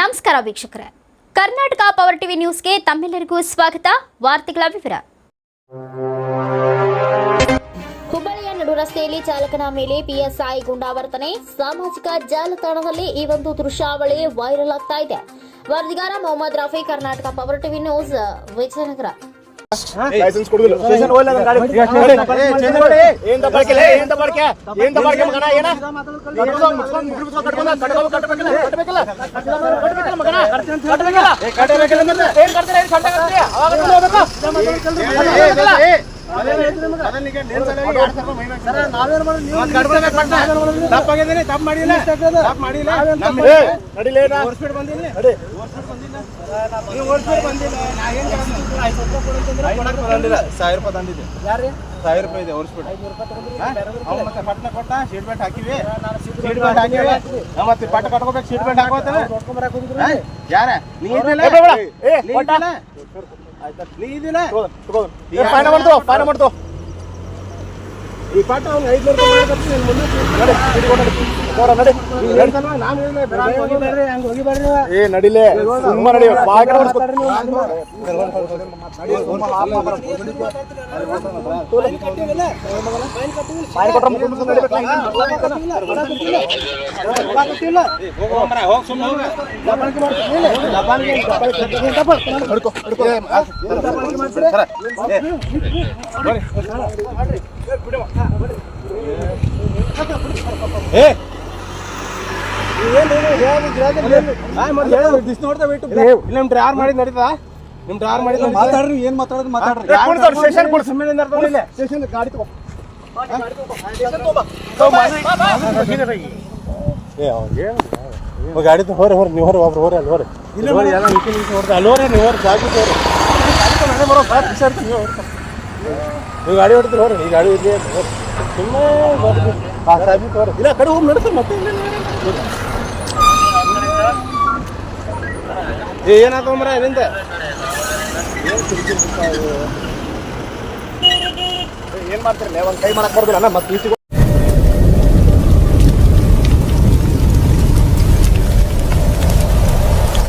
ನಮಸ್ಕಾರ ವೀಕ್ಷಕರೇ. Karnataka power TV ನ್ಯೂಸ್ಗೆ ತಮ್ಮೆಲ್ಲರಿಗೂ ಸ್ವಾಗತ. ವಾರ್ತೆಗಳ ವಿವರ. ಹುಬ್ಬಳ್ಳಿಯ ನಡು ರಸ್ತೆಯಲ್ಲಿ ಚಾಲಕನ ಮೇಲೆ ಪಿಎಸ್ಐ ಗುಂಡಾವರ್ತನೆ. ಸಾಮಾಜಿಕ ಜಾಲತಾಣದಲ್ಲಿ ಈ ಒಂದು ದೃಶ್ಯಾವಳಿ ವೈರಲ್ ಆಗ್ತಾ ಇದೆ. ವರದಿಗಾರ Mohammed Rafi, Karnataka power TV news, Vijayanagara. Licence కొడుకులు లైసెన్స్ ఓయ్ లేదు గాడి ఏం దబ్బడకే ఏం దబ్బడకే ఏం దబ్బడకే మగన ఏనా కట్టుకో ముగ్గురు కట్టుకో కట్టుకో కట్టుకో కట్టుకో కట్టుకో మగన కట్టుకో కట్టుకో ఏం కడతరే కట్టుకో అవాగ కట్టుకో ಸಾವಿರ ರೂಪಾಯಿ ತಂದಿದ್ದೆ ಸಾವಿರ ರೂಪಾಯಿ ಇದೆ ಓಡಿಸ್ಬಿಟ್ಟು ಮತ್ತೆ ಪಟ್ನ ಕೊಟ್ಟ ಸೀಟ್ ಬೆಲ್ಟ್ ಹಾಕಿವಿ ಸೀಟ್ ಬೆಲ್ಟ್ ಹಾಕಿವಿ ಮತ್ತೆ ಪಟ್ಟ ಕಟ್ಕೋಬೇಕು ಸೀಟ್ ಬೆಲ್ಟ್ ಹಾಕೋತಾನೆ ಯಾರ ನೀ ಬೇಡ. ನೀ ಕೊಟ್ಟ. ಇದಿಲ್ಲ? ನೀ ಇದಿಲ್ಲ ತಗೋ, ತಗೋ. ಏ, ಫೈನ್ ಮಾಡ್ತು ಫೈನ ಮಾಡ್ತು ಈ ಪಾಠ ಅವ್ನು ಐದು ರೂಪಾಯಿ ಮಾಡ್ಕೊಡ್ತೀನಿ, ನೀನ್ ಮುಂದೆ ನಡಿ. ನೀನ್ ಹಂಗ್. ಏ ನಡಿಲೇ ಸುಮ್ಮ ನಡಿ ಬಾಳ ಕಡೆ ಹೊಡ್ಸ್ಕೊ- ಫೈನ್ ಕೊಟ್ರೆ ಮುಗ್ಳು ಮುಗ್ಳು ನಡಿಬೇಕು. ಹೋಗೋ ಮರ, ಹೋಗ. ದಬ್ಬಾಳಿಕೆ ಮಾಡ್ತೀನಿ, ಇಲ್ಲ. ದಬ್ಬಾಳಿಕೆ ನೀನ್ ದಬ್ಬ. ಹಿಡ್ಕೊ, ಹಿಡ್ಕೊ. ಏ, ಏ, ಏ ನಿಮ್ ಡ್ರಾರ್ ಮಾಡಿದ್ ನಡೀತಾ ನಿಮ್ ಡ್ರಾರ್ ಮಾಡಿದ್ ಮಾತಾಡ್ರಿ ಏನ್ ಮಾತಾಡೋದು ಮಾತಾಡ್ರಿ. ಸ್ಟೇಷನ್. ಸುಮ್ಮನೆ ಇಲ್ಲೇ. ಸ್ಟೇಷನ್ ಗಾಡಿ ತಗೋ. ಗಾಡಿ ಹೊರ ಹೊರ ನೀವು ಹೊರ ಒಬ್ರು ಹೊರ ಅಲ್ಲಿ ಹೋರಿ. ಹೊರ ಎಲ್ಲ ಅಲ್ಲಿ ಹೊರ ನೀವು ಹೊರ ಜಾಗ ಹೊರ. ನೀವು ಗಾಡಿ ಹೊಡ್ತೀರಿ ಹೋರಿ ಈ ಗಾಡಿ ಇದೆ ಸುಮ್ಮನೆ ಸಾಬಿ ಹೊರ ಇಲ್ಲ ಆ ಕಡೆ ಹೋಗಿ ನಡ್ತಾರೆ ಮತ್ತೆ ಇಲ್ಲ ಏ ಏನಾಯ್ತು ಮರ ನಿಂದ ಏನ್ ಮಾಡ್ತೀರಿ? ಒಂದ್ ಕೈ ಮಾಡಕ್ ಬರ್ದಿಲ್ಲ ಮತ್ತೆ